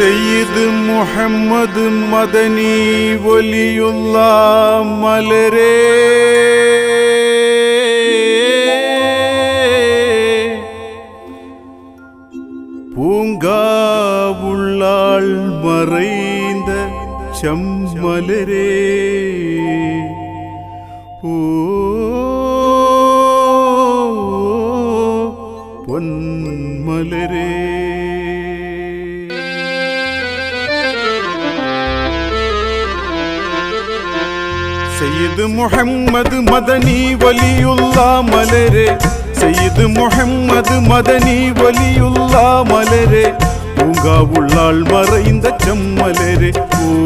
സയ്യിദ് മുഹമ്മദ് മദനി വലിയുള്ള മലരേ സെയ്ദ് മുഹമ്മദ് മദനി വലിയുള്ള മലരെ സെയ്ദ് മുഹമ്മദ് മദനി വലിയുള്ള മലരെ பூங்காவுள்ளால் மறைந்த செம்மலரே.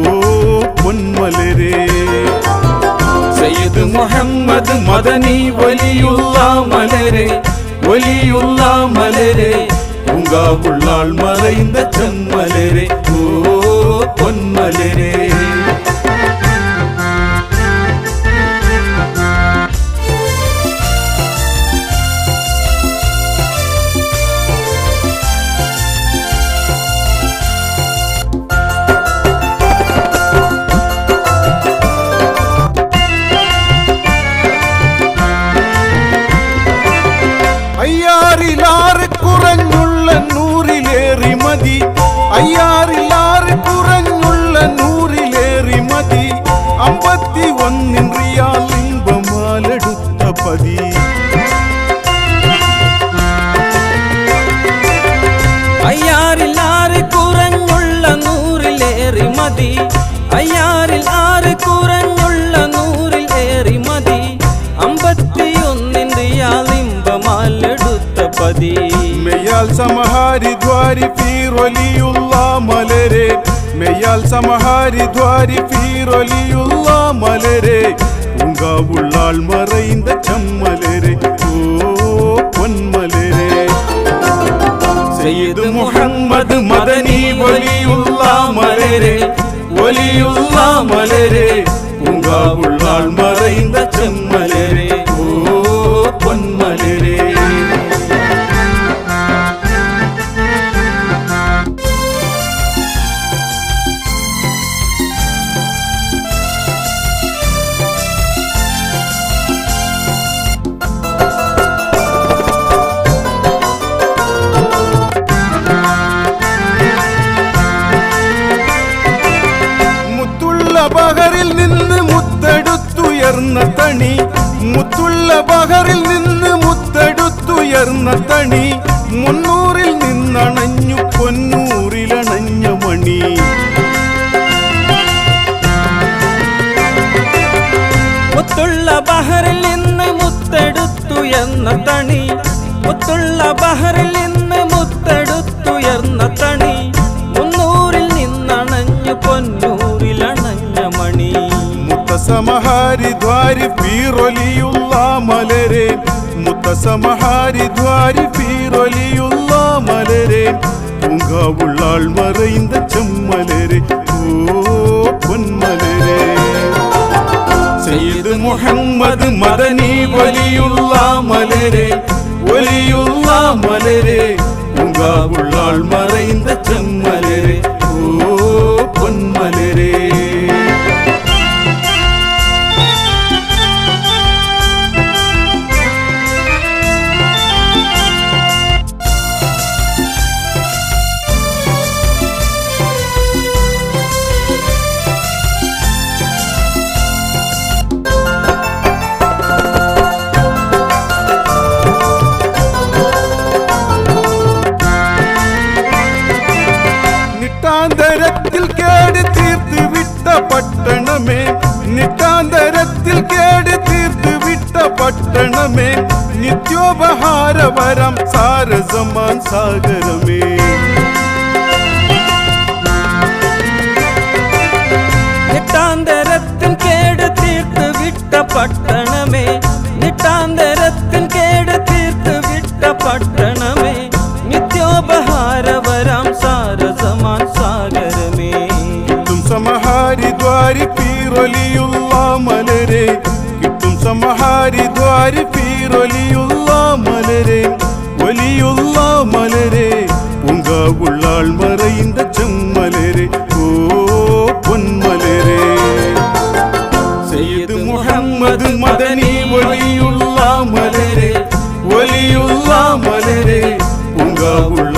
ஓ பொன்மலரே. சையது முகம்மது மதனி ஒலியுள்ளா மலரே. ஒலியுள்ளா மலரே. பூங்காவுள்ளால் மறைந்த செம்மலரே. ஓ பொன்மலரே. ஐயாறில் ஆறு குரங்குள்ள நூறிலேறி மதி ஐம்பத்தி ஒன்றின் நின்றால் சமஹாரி துவாரி பீரொலியுள்ளா மலரே. பூங்கா உள்ளால் மறைந்த செம்மலரே. ஓ பொன்மலரே. செய்து முகம்மது மதனி ஒலியுள்ளா மலரே. ஒலியுள்ளா மலரே. பூங்கா உள்ளால் മുത്തുള്ള ബഹറിൽ നിന്ന് മുത്തെടുത്തുയർന്ന തണി മുന്നൂറിൽ നിന്നണഞ്ഞു പൊന്നൂറിലണഞ്ഞ മണി. മുത്തുള്ള ബഹറിൽ നിന്ന് മുത്തെടുത്തുയർന്ന തണി മുത്തുള്ള ബഹറിൽ നിന്ന് മുത്തെടുത്തുയർന്ന തണി മുന്നൂറിൽ നിന്നണഞ്ഞു പൊന്നൂറിലണഞ്ഞ മണി. മുത്തസമഹാരി ദ്വാരി പീറൊലിയുള്ള മലരെ മുത്തസമഹാരിദ്വാരി പീറൊലിയുള്ള മലരെ പൂങ്കാവുള്ളാൾ മറയുന്ന ചെമ്മലരെ ഓ പൊന്മലരെ. സെയ്ത് മുഹമ്മദ് മദനി വലിയുള്ള മലരെ വലിയുള്ള മലരെ പൂങ്കാവുള്ളാൾ മലരെ సాగరమే నిత్యోపహార వరం సార సమాన్ సాగరమే நிட்டாந்தரத்தின் கேடு தீர்த்து விட்ட பட்டணமே நிட்டாந்தரத்தின் கேடு தீர்த்து விட்ட பட்டணமே நித்யோபహార వరం సార సమాన్ సాగరమే తుమ్ సమహారి ద్వారి పీరొలియుల్లా మలరే മഹാരിദ്വാര പീരൊലിയുള്ള മലരെ ഒലിയുള്ള മലരെ പൂങ്കാവുള്ളാൾ മറയുന്ന ചെമ്മലരെ ഓ പൊന്മലരെ സെയ്ത് മുഹമ്മദ് മദനി ഒലിയുള്ള മലരെ ഒലിയുള്ള മലരെ പൂങ്കാവുള്ള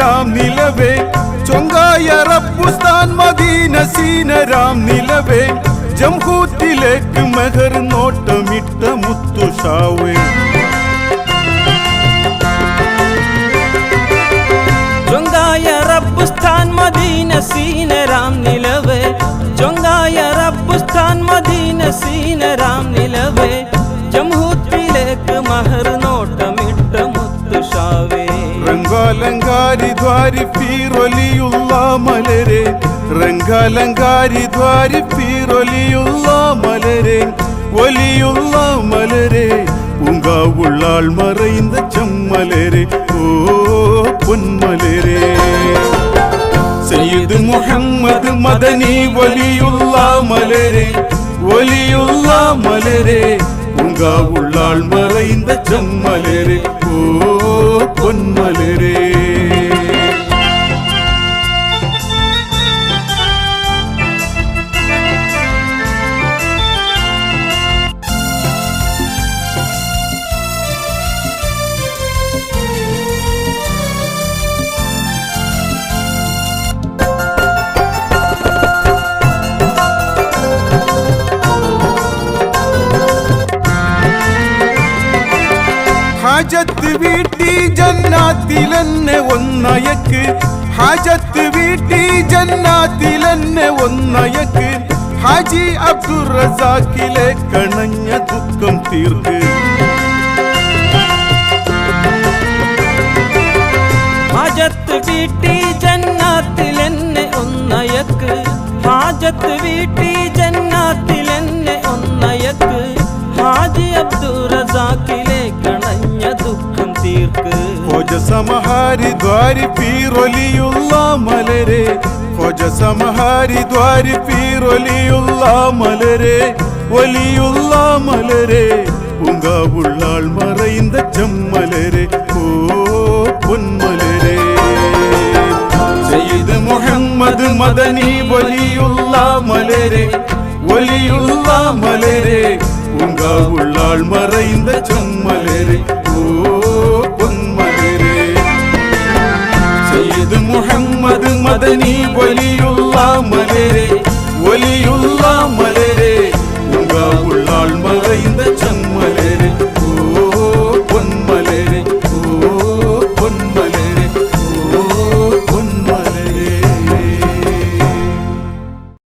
സീനരാം നിലവേ. ചൊങ്കായ റപ്പുസ്താൻ മദീന സീനരാം നിലവേ. ജംഹൂത്തിലേക്ക് മെഹർ നോട്ടമിട്ട മുത്തുഷാവേ ചൊങ്കായ റബ്ബുസ്ഥാൻ മദീന സീനരാം നിലവേ. ചൊങ്കായ റബ്ബുസ്ഥാൻ മദീന സീനരാം രംഗാലങ്കാരി ദ്വാരി പീറൊലിയുള്ള മലരെ. രംഗാലങ്കാരി ദ്വാരി പീറൊലിയുള്ള മലരെ. ഒലിയുള്ള മലരെ. பூங்காவுள்ளால் மறைந்த செம்மலரே ஓ பொன்மலரே செய்து முகம்மது மதனி ஒலியுள்ளா மலரே ஒலியுள்ளா மலரே கங்கா உள்ளால் மறைந்த செம்மலரே ஓ பொன்மலரே. ഹാജത്ത് വീട്ടി ജന്നാത്തിലെന്നെ ഒന്നയക്ക് ഹാജത്ത് വീട്ടി ജന്നാത്തിലെന്നെ ഒന്നയക്ക് ഹാജി അബ്ദുർ റസാക്കിലെ കണഞ്ഞ ദുഃഖം തീർക്ക് ഹാജത്ത് വീട്ടി ജന്നാത്തിലെന്നെ ഒന്നയക്ക് ഹാജത്ത് വീട്ടി ജന്നാത്തിലെന്നെ ഒന്നയക്ക് ഹാജി അബ്ദുറസാക്കിലെ കണഞ്ഞ ദുഃഖം തീർക്ക് ഖോജ സമഹാരി ദ്വാരി പീറൊലിയുള്ള മലരെ ഖോജ സമഹാരി ദ്വാരി പീറൊലിയുള്ള മലരെ ഒലിയുള്ള മലരെ பூங்கா உள்ளாள் மறைந்த செம்மலரே ஓ பொன்மலரே செய்து முகம்மது மதனி ஒலியுள்ளா மலரே ஒலியுள்ளா மலரே பூங்கா உள்ளாள் மறைந்த செம்மலரே ஓ ni pueblillo